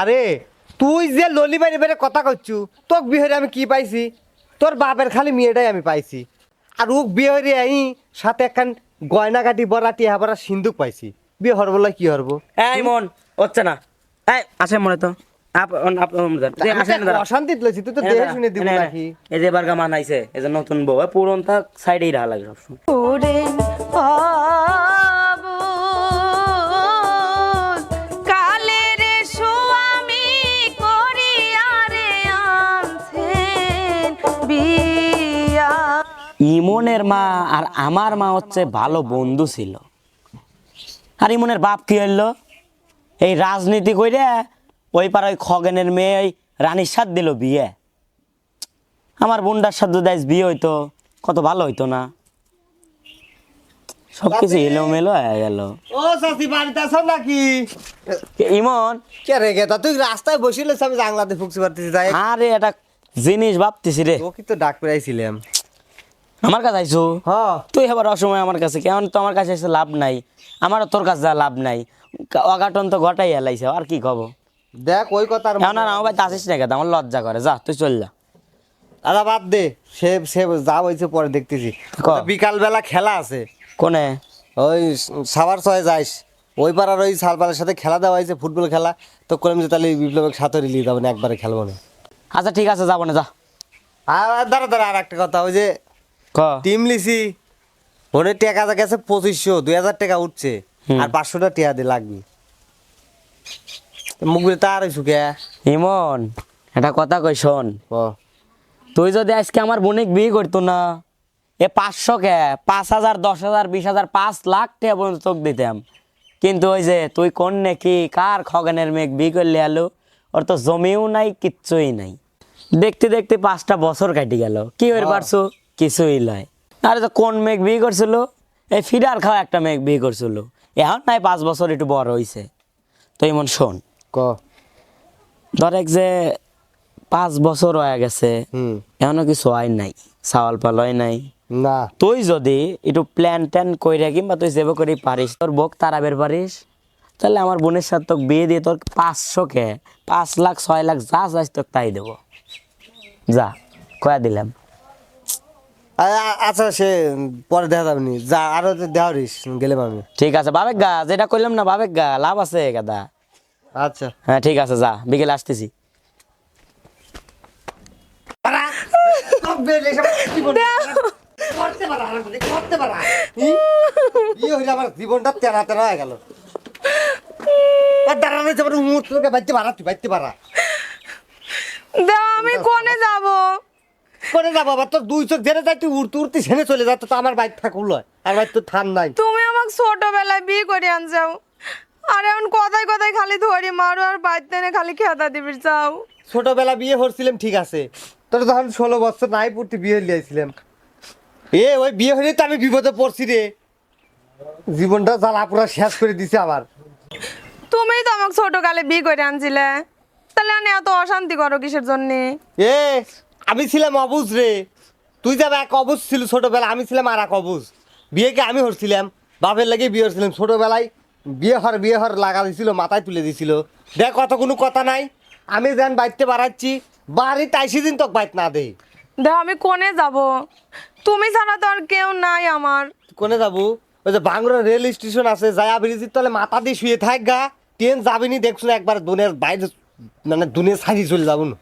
আরে তুই যে ললি বাড়ি বেড়ে কথা করছু তোক বিহারে আমি কি পাইছি? তোর বাপের খালি মেয়েটাই আমি পাইছি। আর ওক বিহারে আই সাথে একখান গয়না কাটি বড়া টিয়া বড়া সিন্দুক পাইছি। বিয়ে হর বলে কি হরবো? এই মন হচ্ছে না। এই আসেন মনে তো। অশান্তি তুলেছি তুই তো দেহে শুনে দিব। নাকি এই যে এবার গামান আইছে এই যে নতুন বউ পুরন থাক সাইডেই রাখা লাগে সবসময়। ইমনের মা আর আমার মা হচ্ছে ভালো বন্ধু ছিল। আর ইমনের বাপ কি হইল? এই রাজনীতি কইরে ওই পার ওই খগেনের মেয়ে ওই রানীর সাথ দিল বিয়ে। আমার বোনটার সাথে দেশ বিয়ে হইতো কত ভালো হইতো না। সব কিছু এলোমেলো হয়ে গেল। ও চাচি বাড়িতে আছো নাকি? ইমন? কে রে গেতা তুই রাস্তায় বসিলে আমি জাংলাতে ফুকছি পারতেছি আরে একটা জিনিস ভাবতেছি রে। ও কি তো ডাক পেরাইছিলাম। আমার কাছে আইসো হ্যাঁ। তুই এবার অসময় আমার কাছে কেমন তো আমার কাছে এসে লাভ নাই। আমারও তোর কাছে যা লাভ নাই। অঘটন তো ঘটাই এলাইছে আর কি কব? দেখ ওই কথা এখন আর আমার বাড়িতে আসিস না কেন? আমার লজ্জা করে। যা তুই চল যা। দাদা বাদ দে। সে সে যা হয়েছে পরে দেখতেছি। ক। বিকাল বেলা খেলা আছে। কোনে? ওই সাবার ছয় যাইস। ওই পাড়ার ওই সালপালের সাথে খেলা দেওয়া হয়েছে ফুটবল খেলা। তো করে যে তাহলে বিপ্লবের সাথে রিলিয়ে যাব না একবারে খেলব না। আচ্ছা ঠিক আছে যাব না যা। আর দাঁড়া দাঁড়া আর একটা কথা। ওই যে ক? টিম লিসি ওনের টাকা গেছে পঁচিশশো দুই হাজার টাকা উঠছে। আর পাঁচশোটা টাকা দিয়ে লাগবে। মুখগুলি তার হয়েছু কে? ইমন একটা কথা কই শোন। তুই যদি আজকে আমার বোনিক বিয়ে করতো না এ পাঁচশো কে? পাঁচ হাজার দশ হাজার বিশ হাজার পাঁচ লাখ টাকা পর্যন্ত তোকে দিতাম। কিন্তু ওই যে তুই কোন নাকি কার খগেনের মেঘ বিয়ে করলে আলো ওর তো জমিও নাই কিচ্ছুই নাই। দেখতে দেখতে পাঁচটা বছর কাটি গেল। কি হয়ে পারছ? কিছুই লয় আরে তো কোন মেঘ বিয়ে করছিল? এই ফিরার খাওয়া একটা মেঘ বিয়ে করছিল। এখন নাই পাঁচ বছর একটু বড় হইছে। তো এমন শোন। ক? ধর এক যে পাঁচ বছর হয়ে গেছে এখনও কিছু হয় নাই চাওয়াল পাল হয় নাই। না। তুই যদি একটু প্ল্যান ট্যান কইরা কিংবা তুই যেভাবে করে পারিস তোর বক তারাবের পারিস তাহলে আমার বোনের সাথে তোকে বিয়ে দিয়ে তোর পাঁচশো কে পাঁচ লাখ ছয় লাখ যা চাইস তোকে তাই দেবো। যা কয়া দিলাম। আচ্ছা সে পরে দেখা যাবে নি। যা আরও দেওয়া রিস গেলাম আমি ঠিক আছে বাবেক গা যেটা করলাম না বাবেক গা লাভ আছে গাদা। আচ্ছা। হ্যাঁ ঠিক আছে যা বিকেলে আসতেছি। আমার জীবনটা তেরা তেরা হয়ে গেল। দাঁড়ানো যাবার তুই পারা। আমি কোনে যাব? করে যাব আবার তোর দুই চোখ জেনে যাই তুই উড়তে উড়তে সেনে চলে যা তো আমার বাইক থাকুল আর বাইক তো থান নাই। তুমি আমাকে ছোটবেলায় বিয়ে করে আন যাও আর এখন কথায় কথায় খালি ধরি মারো আর বাড়িতে এনে খালি খেতা দিবি চাও ছোটবেলা বিয়ে করছিলাম ঠিক আছে। তোর যখন ষোলো বছর নাই পড়তে বিয়ে লিয়েছিলাম এ ওই বিয়ে হলে তো আমি বিপদে পড়ছি রে। জীবনটা জ্বালা পুরা শেষ করে দিছে আবার। তুমি তো আমাকে ছোটকালে বিয়ে করে আনছিলে। তাহলে আমি এত অশান্তি করো কিসের জন্যে? এ আমি ছিলাম অবুজ রে। তুই যাবে এক অবুজ ছিল ছোটবেলা আমি ছিলাম আর এক অবুজ। বিয়েকে আমি হরছিলাম বাপের লাগে বিয়ে হরছিলাম। ছোটবেলায় বিয়ে হর বিয়ে হর লাগা দিছিল মাথায় তুলে দিছিল। দেখ কত কোনো কথা নাই আমি যেন বাইতে বাড়াচ্ছি বাড়ি তাইসি দিন তোকে বাইত না দেই। দেখো আমি কোনে যাব? তুমি ছাড়া তো আর কেউ নাই আমার। কোনে যাব? ওই যে বাংলা রেল স্টেশন আছে যায়া ব্রিজির তলে মাথা দিয়ে শুয়ে থাক গা। ট্রেন যাবিনি দেখছ একবার দুনিয়ার বাইরে মানে দুনিয়া ছাড়ি চলে যাব না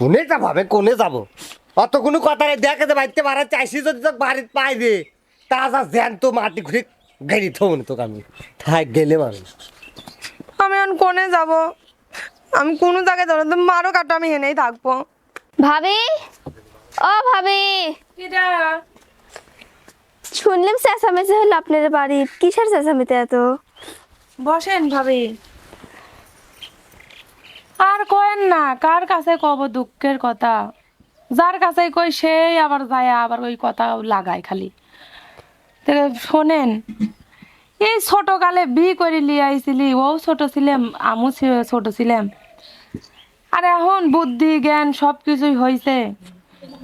কোনে যাব? হবে কোনে যাব? অত কোনো কথা নেই দেখে যে বাড়িতে বাড়া চাইছি যদি তোকে বাড়িতে পাই দে। তাজা জ্যান তো মাটি ঘুরে গাড়ি থবো না তোকে আমি। থাক গেলে মানুষ আমি এখন কোনে যাব? আমি কোনো জায়গায় যাব না। তুমি মারো কাটো আমি হেনেই থাকব। ভাবি? ও ভাবি! শুনলাম চেঁচামেচি হলো আপনার বাড়ি কিসের চেঁচামেচি এত? বসেন ভাবি। আর কয়েন না কার কাছে কব দুঃখের কথা? যার কাছে কই সেই আবার যায় আবার ওই কথা লাগায় খালি। শোনেন এই ছোটকালে বি করে লিয়ে আইছিলি ও ছোট ছিলাম আমু ছোট ছিলাম। আর এখন বুদ্ধি জ্ঞান সব কিছুই হয়েছে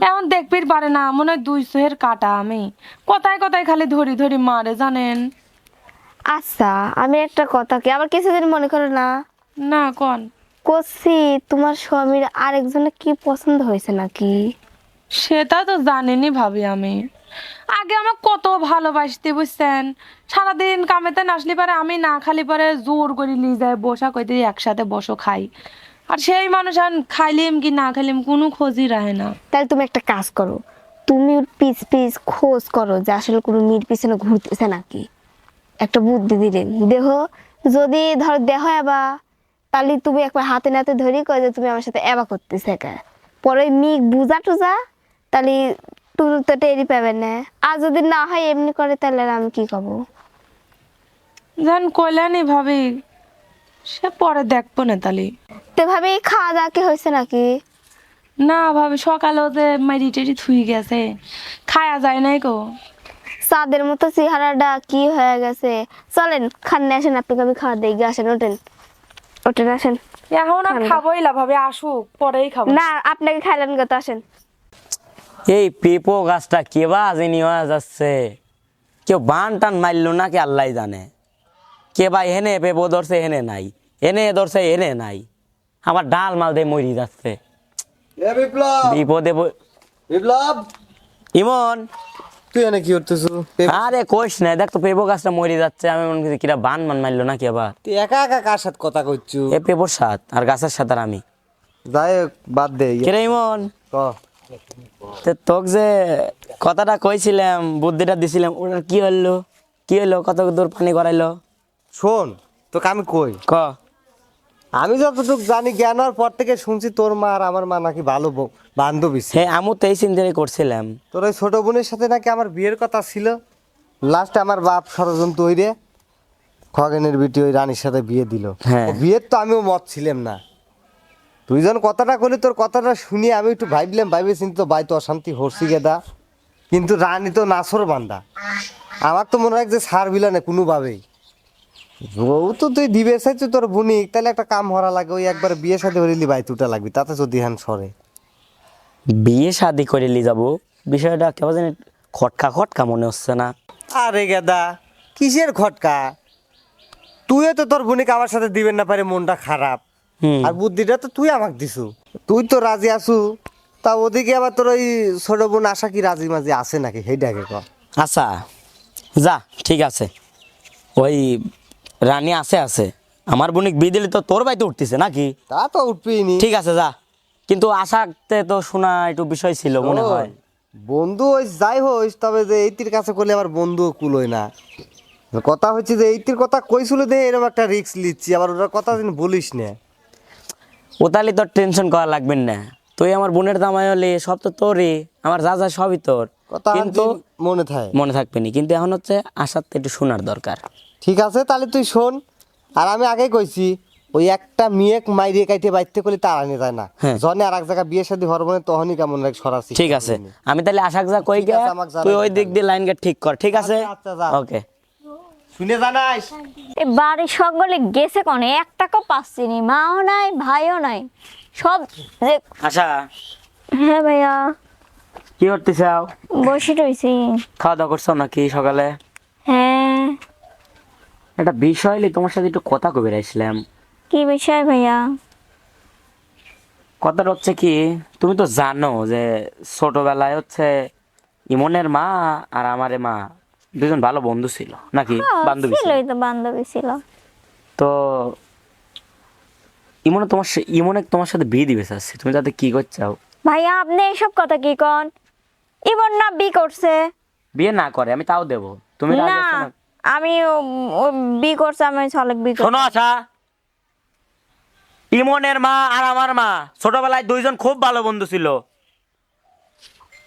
এখন দেখবির পারে না মনে হয় দুই চোহের কাটা আমি। কথায় কথায় খালি ধরি ধরি মারে জানেন? আচ্ছা আমি একটা কথা কি আবার কিছুদিন মনে করো না। না কোন? করছি তোমার স্বামীর আরেকজনে কি পছন্দ হয়েছে নাকি? সেটা তো জানিনি ভাবি আমি। আগে আমার কত ভালোবাসতে বুঝছেন? সারাদিন কামেতে না আসলে পারে আমি না খালি পরে জোর করে নিয়ে যায় বসা কইতে একসাথে বসো খাই। আর সেই মানুষ আর খাইলিম কি না খাইলিম কোনো খোঁজই রাখে না। তাহলে তুমি একটা কাজ করো তুমি পিস পিস খোঁজ করো যে আসলে কোনো মেয়ের পিছনে ঘুরতেছে নাকি। একটা বুদ্ধি দিলেন দেহ যদি ধর দেহ এবা তাহলে তুমি একবার হাতে নাতে ধরি কয় যে তুমি আমার সাথে এবা করতেছে একা। পরে মিক বুঝা টুজা তাহলে তুমি তো টেরি পাবে না। আর যদি না হয় এমনি করে তাহলে আমি কি করব? জান কইলেনি ভাবি সে পরে দেখব না তালি তো ভাবি খাওয়া দাওয়া কি হয়েছে নাকি? না ভাবি সকালে যে মারি টেরি থুই গেছে। খায়া যায় নাই কো চাঁদের মতো চেহারাটা কি হয়ে গেছে? চলেন খান্নে আসেন আপনাকে আমি খাওয়া দিই আসেন ওঠেন। ওঠেন আসেন। এখন আর খাবোই না ভাবি আসুক পরেই খাব। না আপনাকে খাইলেন কত আসেন। এই পেঁপো গাছটা কেবা জানি হয়ে যাচ্ছে। কেউ বান টান মারলো নাকি আল্লাহ জানে। কে বা হেনে পেঁপো ধরছে হেনে নাই। এনে ধরছে এনে নাই। আমার ডাল মাল দিয়ে মরি যাচ্ছে। বিপদে বিপ্লব! ইমন! তুই এনে কি করতেছু? আরে কোষ নাই দেখ তো পেঁপো গাছটা মরি যাচ্ছে আমি মনে করছি কিরা বান মান মারলো নাকি আবার? তুই একা একা কার সাথে কথা কইছু এ পেঁপোর সাথ আর গাছের সাথে আর আমি। যাই হোক, বাদ দে ইয়ে। কিরে ইমন? ক। তো তোকে যে কথাটা কইছিলাম বুদ্ধিটা দিছিলাম ওটা কি হলো কি হলো কত দূর পানি করাইলো শোন তোকে আমি কই? ক? আমি যতটুকু জানি জ্ঞান হওয়ার পর থেকে শুনছি তোর মা আর আমার মা নাকি ভালো বান্ধবী হ্যাঁ আমু তো এই চিন্তাই করছিলাম। তোর ওই ছোট বোনের সাথে নাকি আমার বিয়ের কথা ছিল? লাস্টে আমার বাপ ষড়যন্ত্র হইরে খগেনের বিটি ওই রানীর সাথে বিয়ে দিল। হ্যাঁ। বিয়ের তো আমিও মত ছিলাম না। তুই যখন কথাটা করলি তোর কথাটা শুনি আমি একটু ভাবলাম ভাইবে চিন্তি তো বাই তো অশান্তি হরসি গেদা। কিন্তু রানী তো নাসর বান্দা। আমার তো মনে হয় যে সার বিলা না কোনোভাবেই। বউ তো তুই দিবে চাইছো তোর বুনিক তাহলে একটা কাম হরা লাগে ওই একবার বিয়ে সাথে হরিলি বাই তুটা লাগবি তাতে যদি হ্যান সরে। বিয়ে শাদি করে নিয়ে যাব। বিষয়টা কেমন জানি খটকা খটকা মনে হচ্ছে না। আরে গেদা কিসের খটকা? তুইও তো তোর বোনিকে আমার সাথে দিবেন না পারে মনটা খারাপ। হুম। আর বুদ্ধিটা তো তুই আমাকে দিছু। তুই তো রাজি আছু। তা ওদিকে আবার তোর ওই ছোট বোন আশা কি রাজি মাঝি আছে নাকি? সেইটাকে ক আচ্ছা যা ঠিক আছে। ওই রানী আছে আছে। আমার বোনিক বিয়ে দিলে তো তোর বাড়িতে উঠতেছে নাকি? তা তো উঠবেই ঠিক আছে যা। কিন্তু আশাতে তো শোনা একটু বিষয় ছিল মনে হয়। বন্ধু ওই যাই হোস তবে যে এইটির কাছে করলে আবার বন্ধুও কুলোয় না। কথা হচ্ছে যে এইটির কথা কইছিল দে এরকম একটা রিস্ক লিচ্ছি আবার ওটার কথা যেন বলিস না। ও তাহলে তোর টেনশন করা লাগবে না। তুই আমার বোনের দামাই হলে সব তো তোরই আমার যা যা সবই তোর। কথা কিন্তু মনে থাকে মনে থাকবে না কিন্তু এখন হচ্ছে আশার তো একটু শোনার দরকার। ঠিক আছে তাহলে তুই শোন। আর আমি আগে কইছি ওই একটা মেয়েক মাইরিয়ে কাইতে বাইতে করলে তার আনে যায় না। হ্যাঁ। জনে আর এক জায়গায় বিয়ে শাদী হরমোনে তখনই কেমন লাগে সরাসরি। ঠিক আছে। আমি তাহলে আশাক যা কই গে তুই ওই দিক দিয়ে লাইন ঠিক কর ঠিক আছে? আচ্ছা, আচ্ছা। ওকে। শুনে জানাইস এই বাড়ির সকলে গেছে কনে? এক টাকাও পাচ্ছি নি মাও নাই ভাইও নাই। সব যে আশা। হ্যাঁ ভাইয়া। কি করতে চাও বসে রয়েছি খাওয়া দাওয়া করছ নাকি সকালে? হ্যাঁ। একটা বিষয় হলে তোমার সাথে একটু কথা কবে রাখছিলাম কি বিষয় ভাইয়া? কথাটা হচ্ছে কি তুমি তো জানো যে ছোটবেলায় হচ্ছে ইমনের মা আর আমারে মা দুজন ভালো বন্ধু ছিল নাকি? বান্ধবী ছিল। তো বান্ধবী ছিল। তো ইমনে তোমার ইমনে তোমার সাথে বিয়ে দিবে চাচ্ছি তুমি তাতে কি করছাও ভাইয়া আপনি এসব কথা কি কন? ইমন না বি করছে। বিয়ে না করে আমি তাও দেবো। তুমি না? আমি বি করছে, আমি ছলেক বি শোনো আশা ইমনের মা আর আমার মা, ছোটবেলায় দুইজন খুব ভালো বন্ধু ছিল।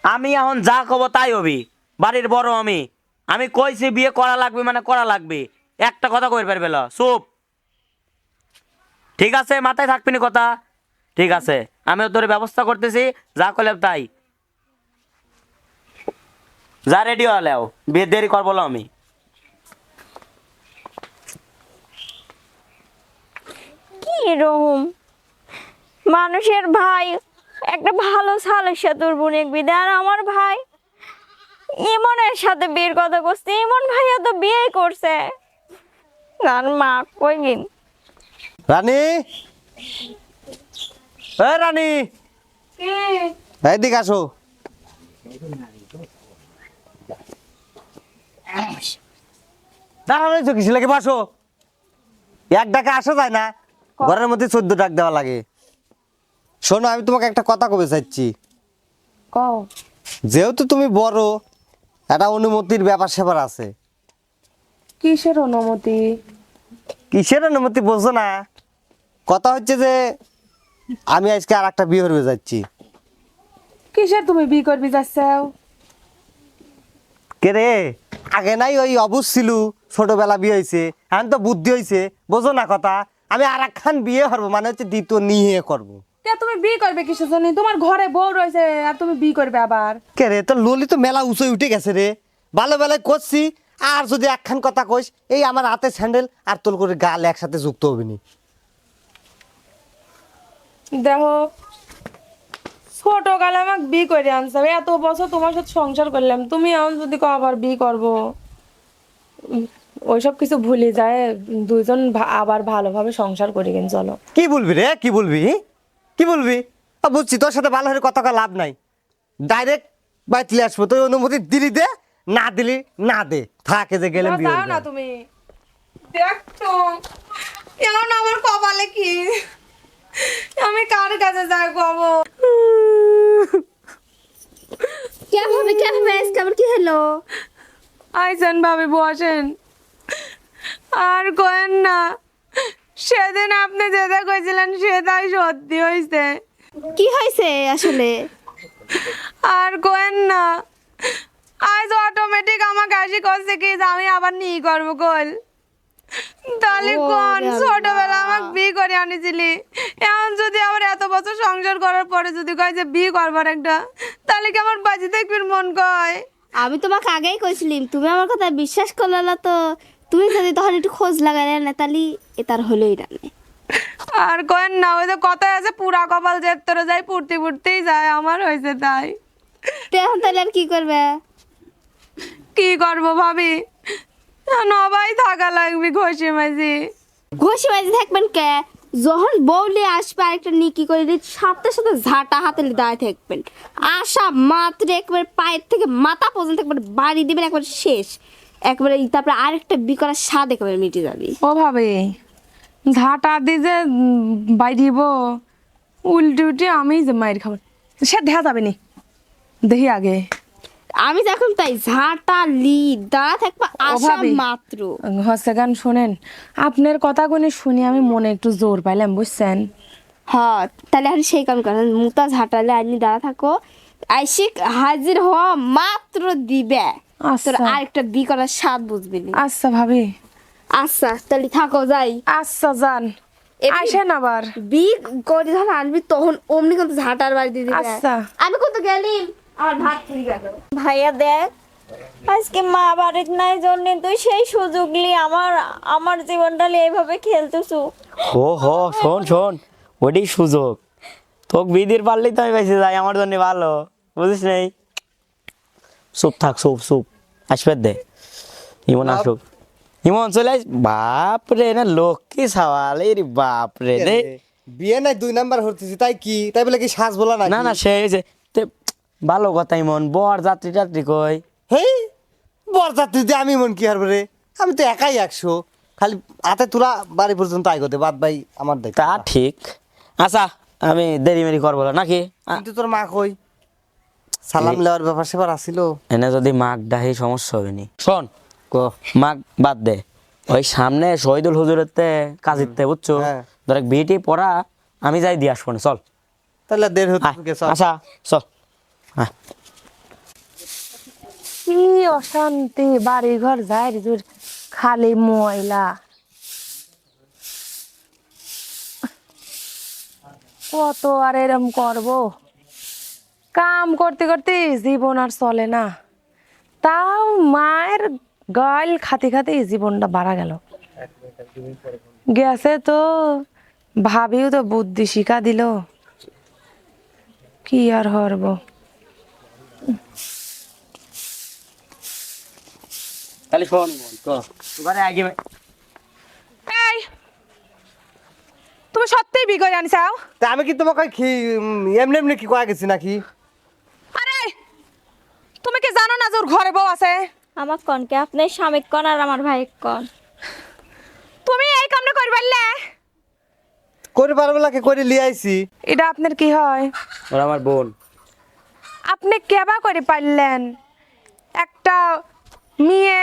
আমি এখন যা কব তাই হবি। বাড়ির বড় আমি। আমি কইছি, বিয়ে করা লাগবে মানে করা লাগবে। একটা কথা কই পারবে চুপ। ঠিক আছে, মাথায় থাকবি না কথা? ঠিক আছে, আমিও তোর ব্যবস্থা করতেছি, যা করলাম তাই। যা রেডি হলেও বিয়ে দেরি করব আমি। কি রকম মানুষের ভাই, একটা ভালো সালের সাথে বোনের বিদে আর আমার ভাই, ইমনের সাথে বিয়ের কথা করছে ইমন ভাইয়া তো বিয়ে করছে। আর মা কই গিন রানী? এ রানী! এইদিকে আসো। দাঁড়ানো কিছু লাগে বাসো? এক ডাকে আসা যায় না। ঘরের মধ্যে চোদ্দ ডাক দেওয়া লাগে। শোনো আমি তোমাকে একটা কথা কবে চাইছি কও। যেহেতু তুমি বড় একটা অনুমতির ব্যাপার স্যাপার আছে। কিসের অনুমতি? কিসের অনুমতি বোঝো না? কথা হচ্ছে যে আমি আজকে আর একটা বিয়ে হয়ে যাচ্ছি। কিসের তুমি বিয়ে করবি যাচ্ছাও? কে রে? আগে নাই ওই অবুজ ছিল ছোটবেলা বিয়ে হয়েছে এখন তো বুদ্ধি হয়েছে বোঝো না কথা। আমি আর একখান বিয়ে করব মানে হচ্ছে দ্বিতীয় নিয়ে করব। কে তুমি বি করবে কিসের জন্য? তোমার ঘরে বউ রয়েছে আর তুমি বি করবে আবার। কে রে তোর ললি তো মেলা উঁচে উঠে গেছে রে। ভালো বেলায় করছি আর যদি একখান কথা কইস এই আমার হাতে স্যান্ডেল আর তোর করে গাল একসাথে যুক্ত হবে নি। দেখো ছোট কালে আমাকে বি করে আনছে এত বছর তোমার সাথে সংসার করলাম তুমি এখন যদি আবার বি করব? ওইসব কিছু ভুলে যায় দুইজন ভা- আবার ভালোভাবে সংসার করি কিন্তু চলো। কি বলবি রে? কি বলবি? কি বলবি? বুঝছি তোর সাথে ভালো হয়ে কথা লাভ নাই। ডাইরেক্ট বাইতলে আসব তুই অনুমতি দিলি দে না দিলি না দে। থাকে যে গেলে বিয়ে না। তুমি। দেখতো এখন আমার কপালে কি? আমি কার কাছে যাই কব কেমন কেভাবে আজকে আবার কি হলো? আইসেন ভাবি বসেন। আর কোয়েন না। সেদিন আপনি যেটা কইছিলেন সেটাই সত্যি হয়েছে কি হয়েছে আসলে? আর কোয়েন না। আজ অটোমেটিক আমাকে আসি করছে কি আমি আবার নিয়ে করব কল তাহলে কোন ছোটবেলা আমাকে বিয়ে করে আনিছিলি? এখন যদি আবার এত বছর সংসার করার পরে যদি কয় যে বিয়ে করবার একটা তাহলে কি আমার বাজি দেখবির মন কয়? আমি তোমাকে আগেই কইছিলাম তুমি আমার কথা বিশ্বাস করলে না তো তুমি যদি তখন একটু খোঁজ লাগাইলে না তাহলে এ তার হলোই না। আর কেন না ওই যে কথায় আছে পুরা কপাল যে তোরে যাই পুড়তে পুড়তেই যায় আমার হয়েছে তাই। এখন তাহলে আর কি করবে? কি করব ভাবি? নবাই থাকা লাগবে ঘষে মাঝি। ঘষি বাজি থাকবেন কে? যখন বউলে আসবে আরেকটা নিকি করে দিই সাথে সাথে ঝাঁটা হাতে দাঁড়িয়ে থাকবেন। আসা মাত্র একবার পায়ের থেকে মাথা পর্যন্ত একবার বাড়ি দিবেন একবার শেষ। একবারে তারপরে আরেকটা বিকরার স্বাদ একেবারে মিটে যাবে। ও ভাবে ঝাঁটা দিয়ে যে বাইরিব উল্টি উল্টি আমি যে মায়ের খাবার সে দেখা যাবে নি। দেখি আগে। আমি যখন তাই ঝাঁটা লি দাঁড়া থাকব আসা ওভাবে? মাত্র। হচ্ছে গান শোনেন আপনার কথাগুলি শুনে আমি মনে একটু জোর পাইলাম বুঝছেন? হ্যাঁ তাহলে আর সেই কাম করেন মুতা ঝাঁটালে আইনি দাঁড়া থাকো। আইসিক হাজির হওয়া মাত্র দিবে। তোর আরেকটা বি করার স্বাদ বুঝবি না। আচ্ছা ভাবি। আচ্ছা তাহলে থাকো যাই। আচ্ছা যান। আসেন আবার। বি করে যখন আনবি তখন অমনি কিন্তু ঝাঁটার বাড়ি দিয়ে দিবে। আচ্ছা। আমি কত গেলিম আমার ভাত চুরি গেল ভাইয়া দেখ আজকে মা বাড়ির নাই জন্য তুই সেই সুযোগ নিয়ে আমার আমার জীবনটা নিয়ে এইভাবে খেলতেছু। ও হো শোন শোন ওটাই সুযোগ। তোকে বিদির পারলেই তো আমি বেঁচে যাই আমার জন্য ভালো। বুঝিস নেই? চুপ থাক চুপ চুপ। আসবে দে। ইমন আসুক। ইমন চলে আস বাপ রে না লক্ষ্মী সাওয়াল এই রে বাপ রে। রে? বিয়ে নাই দুই নাম্বার হতেছি তাই কি? তাই বলে কি শ্বাস বলা না না না সে যে ভালো কথা ইমন বর যাত্রী টাত্রী কই? হেই বরযাত্রী দিয়ে আমি মন কি হারবে রে? আমি তো একাই একশো। খালি হাতে তোরা বাড়ি পর্যন্ত আইগোতে বাদ ভাই আমার দায়িত্ব তা ঠিক। আচ্ছা আমি দেরি মেরি করব নাকি? কিন্তু তোর মা কই? সালাম লেওয়ার ব্যাপার সেবার আসিল। এনে যদি মাগ ডাহি সমস্যা হবে নি। শোন। ক। মাগ বাদ দে। ওই সামনে শহীদুল হুজুরের তে কাজির তে বুঝছ? হ্যাঁ। ধর বিটি পড়া আমি যাই দিয়ে আসব না, চল। তাহলে দেড় হতে গেছ আচ্ছা চল। আয়। কি অশান্তি বাড়ি ঘর যায় রে, খালি ময়লা। কত আর এরম করব? কাম করতে করতে জীবন আর চলে না। তাও মায়ের গাল খাতে খাতে জীবনটা বাড়া গেল। গেছে তো ভাবিও তো বুদ্ধি শিখা দিল। কি আর হরব? তাহলে শোন ক। আগে তুমি সত্যিই বি করে আনছাও তা আমি কি তোমাকে কি এমনি এমনি কি কয়া গেছি নাকি? তুমি কি জানো না যে ওর ঘরে বউ আছে? আমার কনকে আপনার স্বামী কন আর আমার ভাই কন? তুমি এই কামটা করে পারলে করে পারব লাগে করে লিয়ে আইছি। এটা আপনার কি হয়? ওরা আমার বোন। আপনি কেবা করে পারলেন? একটা মেয়ে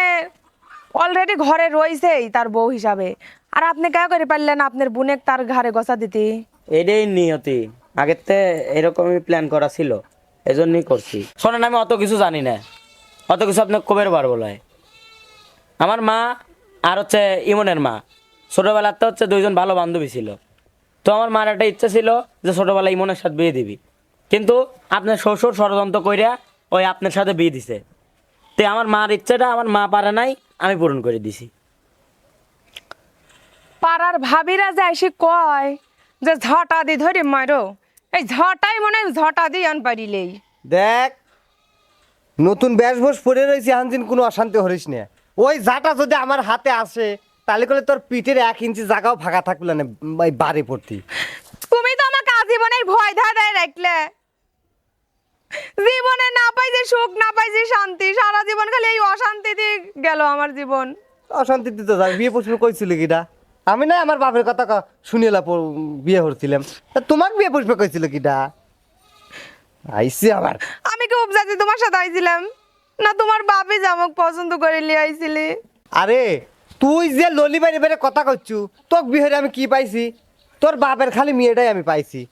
অলরেডি ঘরে রয়েছেই তার বউ হিসাবে। আর আপনি কে করে পারলেন আপনার বোনে তার ঘরে গসা দিতে? এটাই নিয়তি। আগের তে এরকমই প্ল্যান করা ছিল। এজন্যই করছি। শোনেন, আমি অত কিছু জানি না। অত কিছু আপনার কবের পারব লয় আমার মা আর হচ্ছে ইমনের মা। ছোটোবেলাতে হচ্ছে দুইজন ভালো বান্ধবী ছিল। তো আমার মার একটা ইচ্ছা ছিল যে ছোটোবেলা ইমনের সাথে বিয়ে দিবি। কিন্তু আপনার শ্বশুর ষড়যন্ত্র কইরা ওই আপনার সাথে বিয়ে দিছে। তো আমার মার ইচ্ছাটা আমার মা পারে নাই, আমি পূরণ করে দিছি। পাড়ার ভাবিরা যে এসে কয় যে ঝটা দি ধরে মারো এই ঝটাই মনে হয় ঝটা দিয়ে আন পারিলেই। দেখ নতুন ব্যাসবোস পরে রয়েছে হানজিন কোনো অশান্তি হরিস না। ওই জাটা যদি আমার হাতে আসে তাহলে করে তোর পিঠের এক ইঞ্চি জায়গাও ফাঁকা থাকল না এই বাড়ি পড়তি। তুমি তো আমাকে আজীবনের ভয় ধারায় রাখলে। জীবনে না পাই যে সুখ না পাই যে শান্তি সারা জীবন খালি এই অশান্তি দিয়ে গেল আমার জীবন। অশান্তিতে তো যাবে বিয়ে পুষবে কইছিল কিটা আমি না আমার বাপের কথা ক- শুনিলা প- বিয়ে হচ্ছিলাম তা তোমাক বিয়ে পুষবে কইছিল কিটা আইসি আবার। আমি কি উপজাতি তোমার সাথে আইছিলাম। না তোমার বাপই জামক পছন্দ করে লিয়ে আইছিলি। আরে তুই যে ললি বাইরে বাইরে কথা করছু তোক বিয়ে আমি কি পাইছি? তোর বাপের খালি মেয়েটাই আমি পাইছি।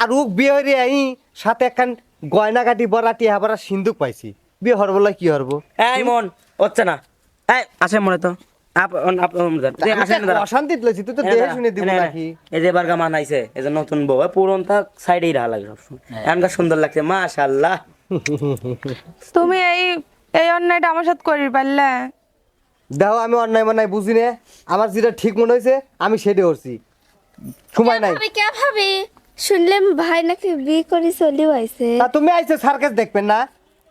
আর ওক বিয়ে হয়ে আই সাথে একখান গয়না কাটি বরাটি হাবরা সিন্দুক পাইছি। বিয়ে হর বলে কি হরবো? এই মন হচ্ছে না। এই আসে মনে তো। নতুন বউ পুরন সাইডেই রাখা লাগে সবসময়। সুন্দর লাগছে তুমি এই এই অন্যায়টা আমার সাথে করি পারলে? দেখো আমি অন্যায় মন্যায় বুঝি নে। আমার যেটা ঠিক মনে হয়েছে আমি সেটা করছি। সময় নাই। ভাবি কে ভাবি? শুনলাম ভাই নাকি বিয়ে করে চলে আইছে। তুমি আইছো সার্কাস দেখবেন না।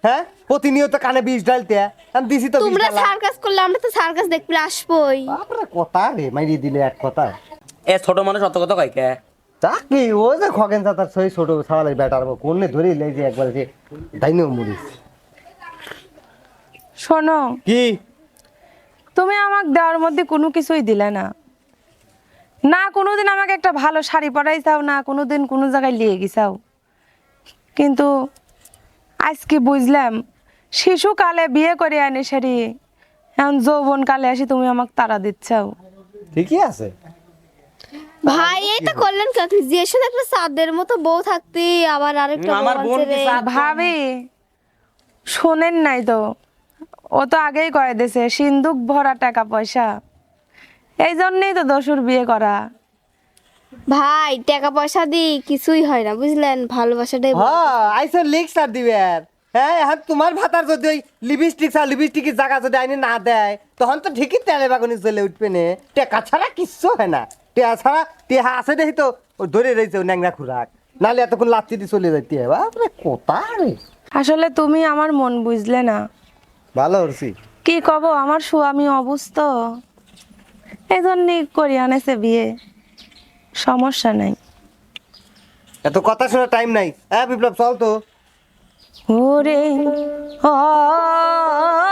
হ্যাঁ? প্রতিনিয়ত কানে বিষ ডালতে আমি দিছি তো তোমরা সার্কাস করলে আমরা তো সার্কাস দেখতে আসবোই। বাপরে কথা রে মাইরিয়ে দিলে এক কথা। এ ছোট মানুষ অত কথা কয় কে? তা ও যে খগেন চাতার সই ছোট সাওয়ালের ব্যাটার কোনে ধরে লে যে একবার যে দাইনো মুড়িস শোনো। কি? তুমি আমাকে দেওয়ার মধ্যে কোনো কিছুই দিলে না। না কোনোদিন আমাকে একটা ভালো শাড়ি পরাইছাও না কোনোদিন কোনো জায়গায় নিয়ে গেছাও। কিন্তু আজকে বুঝলাম শিশুকালে বিয়ে করে আনি শাড়ি এখন যৌবন কালে আসি তুমি আমাকে তারা দিচ্ছাও। ঠিকই আছে। ভাই এইটা করলেন কাকি যে সাথে একটা সাদের মতো বউ থাকতে আবার আরেকটা আমার বোন? ভাবি শোনেন নাই তো ও তো আগেই করে দিছে সিন্দুক ভরা টাকা পয়সা। এই জন্যই তো দশুর বিয়ে করা। ভাই টাকা পয়সা দি কিছুই হয় না বুঝলেন? ভালোবাসাটাই। হ্যাঁ আইসো লিক্স আর দিবে আর। হ্যাঁ এখন তোমার ভাতার যদি ওই লিপস্টিক আর লিপস্টিকের জায়গা যদি আইনে না দেয় তখন তো ঠিকই তেলে বাগুনি চলে উঠবে নে। টেকা ছাড়া কিচ্ছু হয় না। টেয়া ছাড়া টেহা আছে দেখি তো ও ধরে রয়েছে ও ন্যাংরা খুরাক। নাহলে এতক্ষণ লাচ্ছি দিয়ে চলে যাইতে হয়। বাপরে কোথা রে? আসলে তুমি আমার মন বুঝলে না। ভালো হরছি। কি কব আমার স্বামী অবুস্থ। এই জন্যই করি আনেছে বিয়ে। সমস্যা নাই। এত কথা শোনার টাইম নাই। হ্যাঁ বিপ্লব চল তো। ওরে অবু,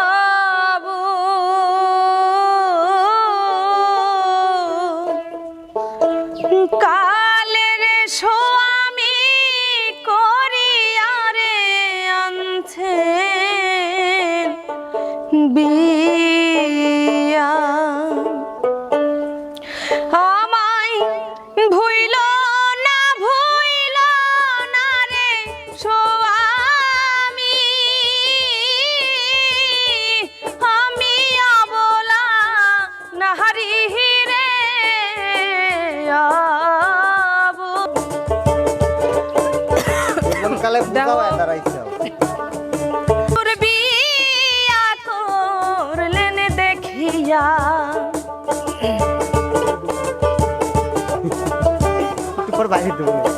দেবো না।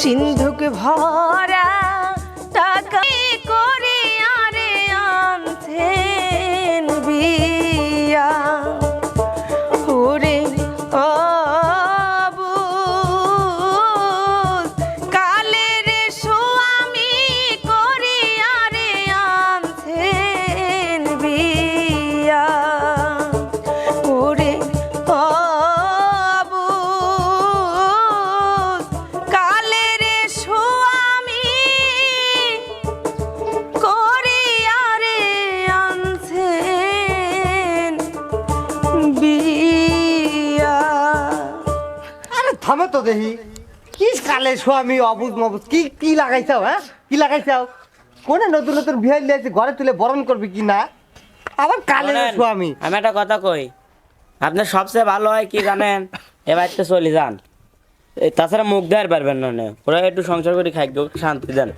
সিন্ধুক ভরা স্বামী অবুজ মবুজ কি কি লাগাইছাও হ্যাঁ? কি লাগাইছাও? কোনে নতুন নতুন বিয়ে লিয়েছে ঘরে তুলে বরণ করবি কি না? আবার কালে স্বামী। আমি একটা কথা কই আপনার সবচেয়ে ভালো হয় কি জানেন? এবার তো চলে যান। এই তাছাড়া মুখ দেওয়ার পারবেন না নে। ওরা একটু সংসার করে খাই শান্তি দেন।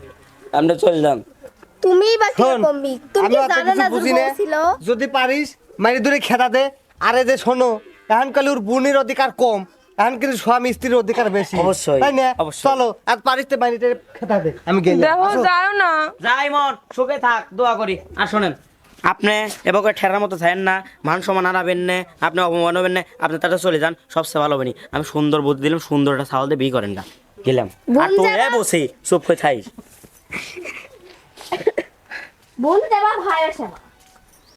আপনি চলে যান। তুমি বা শোন কীরকম মেয়ে? তুমি আমি কি অত জানো কিছু না বুঝি না। ছিল? যদি পারিস মারি দূরে খেতা দে। আরে যে শোনো এখন কালে ওর বোনের অধিকার কম। এখন কিন্তু স্বামী স্ত্রীর অধিকার বেশি। অবশ্যই, তাই না? চলো আর পারিস তো মারিতে খেতা দে আমি গেলাম দেখো যাও না। যাই মন সুখে থাক দোয়া করি। আর শোনেন আপনি এবার ঠেরার মতো থাকেন না মান সম্মান হারাবেন না আপনি অপমান হবেন না আপনি তাতে চলে যান সবচেয়ে ভালো হবেনি আমি সুন্দর বুদ্ধি দিলাম সুন্দর একটা ছাগল দিয়ে বিয়ে করেন না গেলাম। আর এ বসে চুপ করে থাইস। বোন দেবা ভাই আসে না।